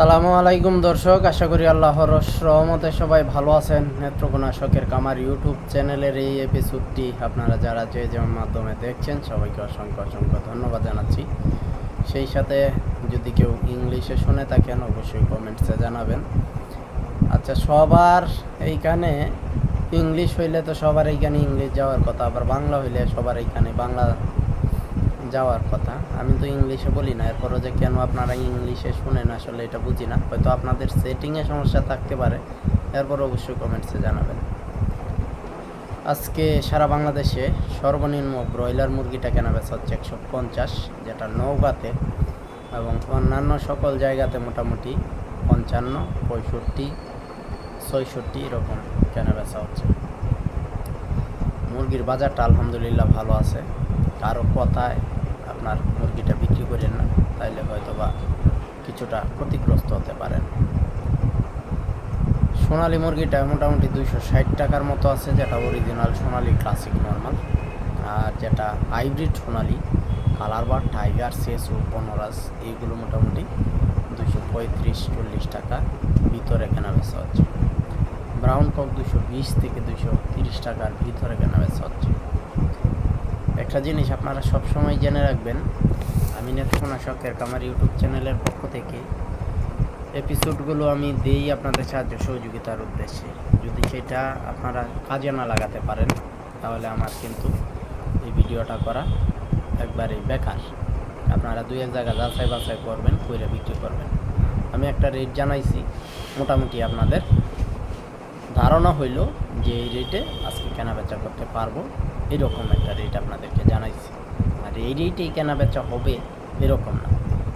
আসসালামু আলাইকুম দর্শক, আশা করি আল্লাহর রহমতে সবাই ভালো আছেন। নেত্রকোনা শখের কামার ইউটিউব চ্যানেলের এই এপিসোডটি আপনারা যারা যে যেমন মাধ্যমে দেখছেন, সবাইকে অসংখ্য অসংখ্য ধন্যবাদ জানাচ্ছি। সেই সাথে যদি কেউ ইংলিশে শুনে থাকেন, অবশ্যই কমেন্টসে জানাবেন। আচ্ছা সবার এইখানে ইংলিশ হইলে তো সবার এইখানে ইংলিশ যাওয়ার কথা, আবার বাংলা হইলে সবার এইখানে বাংলা যাওয়ার কথা। আমি তো ইংলিশে বলি না, এরপরও যে কেন আপনারা ইংলিশে শুনেন আসলে এটা বুঝি না। হয়তো আপনাদের সেটিংয়ে সমস্যা থাকতে পারে, এরপর অবশ্যই কমেন্টসে জানাবেন। আজকে সারা বাংলাদেশে সর্বনিম্ন ব্রয়লার মুরগিটা কেনা বেচা হচ্ছে একশো পঞ্চাশ, যেটা নৌকাতে এবং অন্যান্য সকল জায়গাতে মোটামুটি পঞ্চান্ন, পঁয়ষট্টি, ছয়ষট্টি এরকম কেনা বেচা হচ্ছে। মুরগির বাজারটা আলহামদুলিল্লাহ ভালো আছে। কারও কথায় আপনার মুরগিটা বিক্রি করেন না, তাইলে হয়তো বা কিছুটা ক্ষতিগ্রস্ত হতে পারেন সোনালি মুরগিটা মোটামুটি দুইশো ষাট টাকার মতো আছে, যেটা অরিজিনাল সোনালি ক্লাসিক নর্মাল আর যেটা হাইব্রিড সোনালি কালার বা টাইগার সেসু বনরাজ, এইগুলো মোটামুটি দুশো পঁয়ত্রিশ, চল্লিশ টাকা ভিতরে কেনা বেচা হচ্ছে। ব্রাউন কক দুশো বিশ থেকে দুশো তিরিশ টাকার ভিতরে কেনা বেচা হচ্ছে। একটা জিনিস আপনারা সবসময় জেনে রাখবেন, আমি নেত্রকোনা শখের কামার ইউটিউব চ্যানেলের পক্ষ থেকে এপিসোডগুলো আমি দিই আপনাদের সাহায্য সহযোগিতার উদ্দেশ্যে। যদি সেটা আপনারা কাজে না লাগাতে পারেন, তাহলে আমার কিন্তু এই ভিডিওটা করা একবারেই বেকার। আপনারা দুই এক জায়গা যাচাই বাছাই করবেন, কইরা বিক্রি করবেন। আমি একটা রেট জানাইছি, মোটামুটি আপনাদের ধারণা হইল যে এই রেটে আজকে কেনা বেচা করতে পারব। এরকম একটা রেট আপনাদেরকে জানাইছি। আর এই রেটেই কেনা বেচা হবে এরকম না।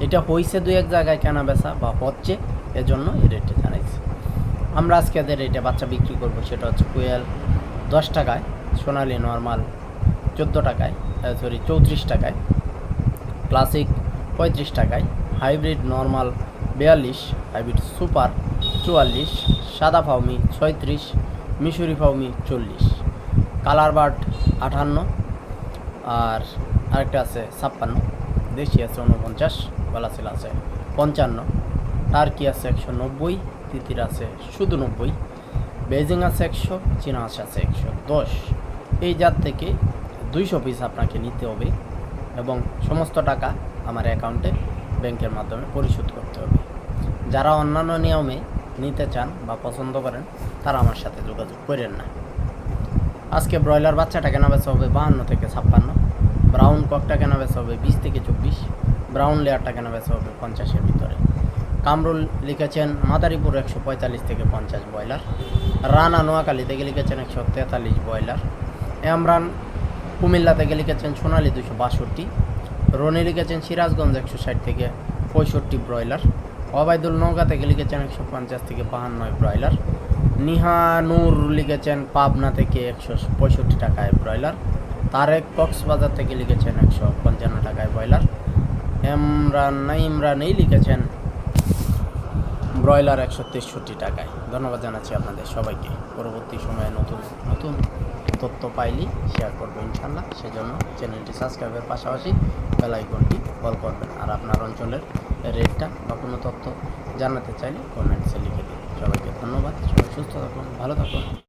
এটা হয়েছে দু এক জায়গায় কেনা বেচা বা হচ্ছে, এজন্য এই রেটে জানাইছি। আমরা আজকে এদের রেটে বাচ্চা বিক্রি করব সেটা হচ্ছে কোয়েল দশ টাকায়, সোনালি নর্মাল চোদ্দ টাকায় সরি চৌত্রিশ টাকায়, ক্লাসিক পঁয়ত্রিশ টাকায়, হাইব্রিড নর্মাল বিয়াল্লিশ, হাইব্রিড সুপার চুয়াল্লিশ, সাদা ফাউমি ছয়ত্রিশ, মিশরি ফাউমি চল্লিশ। কালার বার্ড আটান্ন আর আরেকটা আছে ছাপ্পান্ন, দেশি আছে উনপঞ্চাশ গলাচিল আছে পঞ্চান্ন, টার্কি আছে একশো নব্বই, তিতির আছে শুধু নব্বই বেজিং আছে একশো, চীনা আছে একশো দশ। এই জাত থেকে দুইশো পিস আপনাকে নিতে হবে এবং সমস্ত টাকা আমার অ্যাকাউন্টে ব্যাংকের মাধ্যমে পরিশোধ করতে হবে। যারা অন্যান্য নিয়মে নিতে চান বা পছন্দ করেন, তারা আমার সাথে যোগাযোগ করেন না। আজকে ব্রয়লার বাচ্চাটা কেনা বেচা হবে বাহান্ন থেকে ছাপ্পান্ন ব্রাউন ককটা কেনা বেচা হবে বিশ থেকে চব্বিশ ব্রাউন লেয়ারটা কেনা বেচা হবে পঞ্চাশের ভিতরে। কামরুল লিখেছেন, মাদারীপুর একশো পঁয়তাল্লিশ থেকে পঞ্চাশ ব্রয়লার। রানা নোয়াখালী থেকে লিখেছেন একশো তেতাল্লিশ ব্রয়লার। এমরান কুমিল্লা থেকে লিখেছেন সোনালী দুশো বাষট্টি। রনি লিখেছেন সিরাজগঞ্জ একশো ষাট থেকে পঁয়ষট্টি ব্রয়লার। অবায়দুল নৌকা থেকে লিখেছেন একশো পঞ্চাশ থেকে বাহান্নয় ব্রয়লার। নিহা নূর লিখেছেন পাবনা থেকে একশো পঁয়ষট্টি টাকায় ব্রয়লার। তারেক কক্সবাজার থেকে লিখেছেন একশো পঞ্চান্ন টাকায় ব্রয়লার। ইমরান না ইমরানই লিখেছেন ব্রয়লার একশো তেষট্টি টাকায়। ধন্যবাদ জানাচ্ছি আপনাদের সবাইকে। পরবর্তী সময়ে নতুন নতুন তথ্য পাইলি শেয়ার করব ইনশাল্লাহ সেজন্য চ্যানেলটি সাবস্ক্রাইবের পাশাপাশি বেলাইকনটি কল করবেন। আর আপনার অঞ্চলের রেটটা বা কোনো তথ্য জানাতে চাইলে কমেন্টসে লিখে দিন। সবাইকে ধন্যবাদ, সবাই সুস্থ থাকুন, ভালো থাকুন।